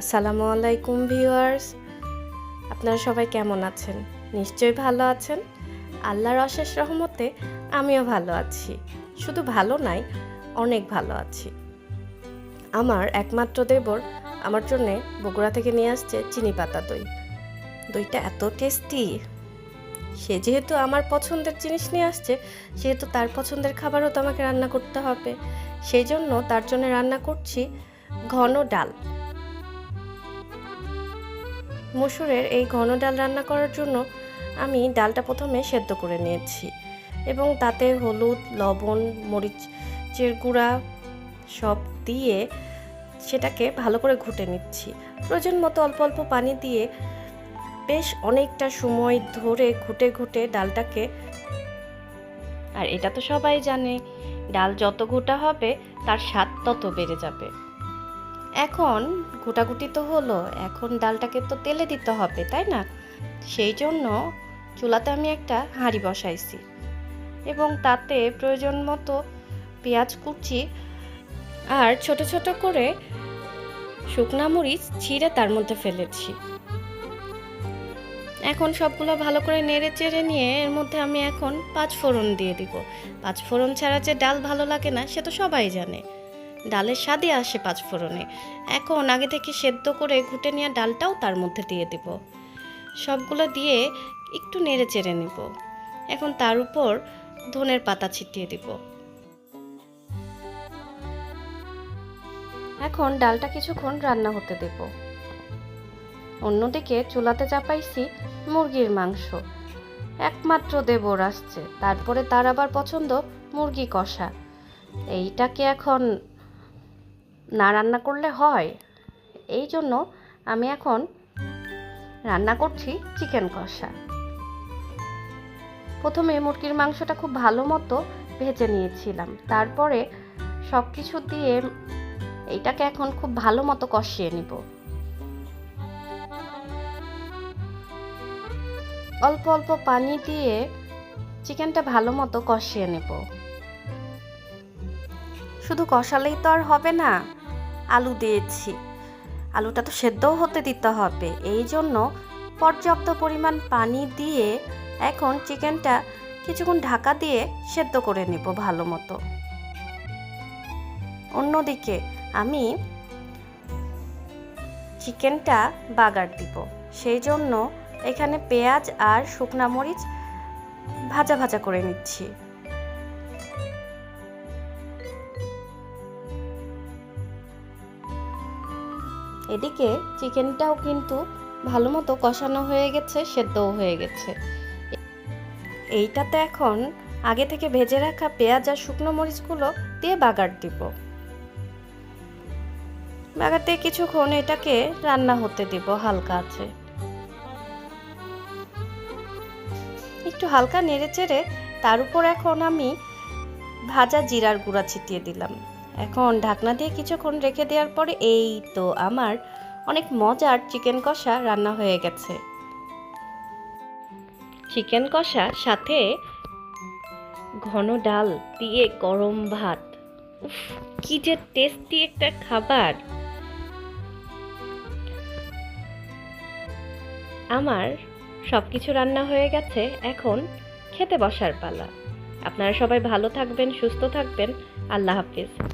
আসসালামু আলাইকুম ভিউয়ার্স। আপনারা সবাই কেমন আছেন? নিশ্চয়ই ভালো আছেন। আল্লাহর অশেষ রহমতে আমিও ভালো আছি। শুধু ভালো নাই, অনেক ভালো আছি। আমার একমাত্র দেবর আমার জন্যে বগুড়া থেকে নিয়ে আসছে চিনি পাতা দই। দইটা এত টেস্টি। সে যেহেতু আমার পছন্দের জিনিস নিয়ে আসছে, সেহেতু তার পছন্দের খাবারও তো আমাকে রান্না করতে হবে। সেই জন্য তার জন্য রান্না করছি ঘন ডাল। মসুরের এই ঘন ডাল রান্না করার জন্য আমি ডালটা প্রথমে সেদ্ধ করে নিয়েছি এবং তাতে হলুদ, লবণ, মরিচের গুঁড়া সব দিয়ে সেটাকে ভালো করে ঘুটে নিচ্ছি। প্রয়োজন মতো অল্প অল্প পানি দিয়ে বেশ অনেকটা সময় ধরে ঘুটে ঘুটে ডালটাকে আর এটা তো সবাই জানে, ডাল যত ঘুটা হবে তার স্বাদ তত বেড়ে যাবে। এখন গোটাগুটি তো হলো, এখন ডালটাকে তো তেলে দিতে হবে, তাই না? সেই জন্য চুলাতে আমি একটা হাঁড়ি বসাইছি এবং তাতে প্রয়োজন মতো পেঁয়াজ কুচি আর ছোট ছোট করে শুকনা মরিচ ছিঁড়ে তার মধ্যে ফেলেছি। এখন সবগুলো ভালো করে নেড়ে চেড়ে নিয়ে এর মধ্যে আমি এখন পাঁচ ফোড়ন দিয়ে দিব। পাঁচ ফোড়ন ছাড়া যে ডাল ভালো লাগে না, সে তো সবাই জানে। ডালের স্বাদই আসে পাঁচ ফোড়নে। এখন আগে থেকে সেদ্ধ করে ঘুটে নেওয়া ডালটাও তার মধ্যে দিয়ে দেব। সবগুলো দিয়ে একটু নেড়ে চেড়ে নেব। এখন তার উপর ধনের পাতা ছিটিয়ে দিব। এখন ডালটা কিছুক্ষণ রান্না হতে দেব। অন্যদিকে চুলাতে চাপাইছি মুরগির মাংস। একমাত্র দেবর আসছে, তারপরে তার আবার পছন্দ মুরগি কষা। এইটাকে এখন না রান্না করলে হয়। এই জন্য আমি এখন রান্না করছি চিকেন কষা। প্রথমে মুরগির মাংসটা খুব ভালো মতো ভেজে নিয়েছিলাম। তারপরে সব কিছু দিয়ে এইটাকে এখন খুব ভালো মতো কষিয়ে নিব। অল্প অল্প পানি দিয়ে চিকেনটা ভালো মতো কষিয়ে নেব। শুধু কষালেই তো আর হবে না। আলু দিয়েছি। আলুটা তো সেদ্ধও হতে দিতে হবে। এই জন্য পর্যাপ্ত পরিমাণ পানি দিয়ে এখন চিকেনটা কিছুক্ষণ ঢাকা দিয়ে সেদ্ধ করে নেব ভালো মতো। অন্যদিকে আমি চিকেনটা বাগার দিব। সেই জন্য এখানে পেঁয়াজ আর শুকনা মরিচ ভাজা ভাজা করে নিচ্ছি। এদিকে চিকেনটাও কিন্তু ভালো মতো কষানো হয়ে গেছে, সেদ্ধও হয়ে গেছে। এইটাতে এখন আগে থেকে ভেজে রাখা পেঁয়াজ আর শুকনো মরিচগুলো দিয়ে বাগার দিব। বাগাতে কিছুক্ষণ এটাকে রান্না হতে দিব, হালকা আছে। একটু হালকা নেড়ে চেড়ে তার উপর এখন আমি ভাজা জিরার গুঁড়া ছিটিয়ে দিলাম। এখন ঢাকনা দিয়ে কিছুক্ষণ রেখে দেওয়ার পরে এই তো আমার অনেক মজার চিকেন কষা রান্না হয়ে গেছে। চিকেন কষা সাথে ঘন ডাল দিয়ে গরম ভাত। উফ, কি যে টেস্টি একটা খাবার। আমার সব কিছু রান্না হয়ে গেছে, এখন খেতে বসার পালা। আপনারা সবাই ভালো থাকবেন, সুস্থ থাকবেন। আল্লাহ হাফিজ।